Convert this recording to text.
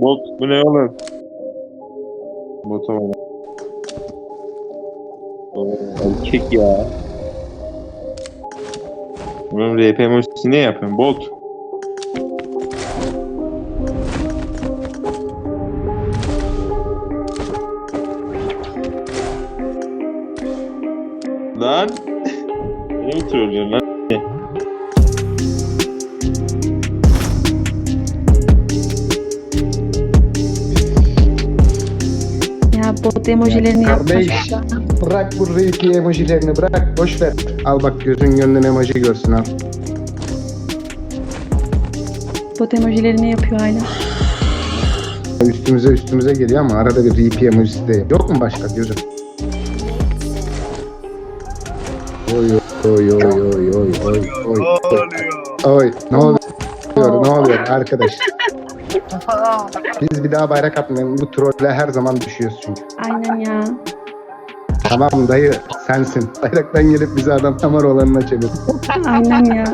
Bot bu ne oğlum? Bota bak. Erkek ya. Oğlum RP emojisi ne yapıyorsun? Bot. Lan. Ne mi trollüyorsun lan? Ha emojilerini ya. Kardeş bırak bu reiki emojilerini bırak boş ver. Al bak gözün gönlün emoji görsün al. Bot emojilerini yapıyor hala. Üstümüze üstümüze geliyor ama arada bir reiki emojisi de yok mu başka gözüm? Oy oy oy oy oy oy oy oy. Oy ne oluyor? Ne oluyor arkadaş? Biz bir daha bayrak atmayalım. Bu trolle her zaman düşüyoruz çünkü. Aynen ya. Tamam dayı sensin. Bayraktan gelip bizi adam tamar olanına çevir. Aynen ya.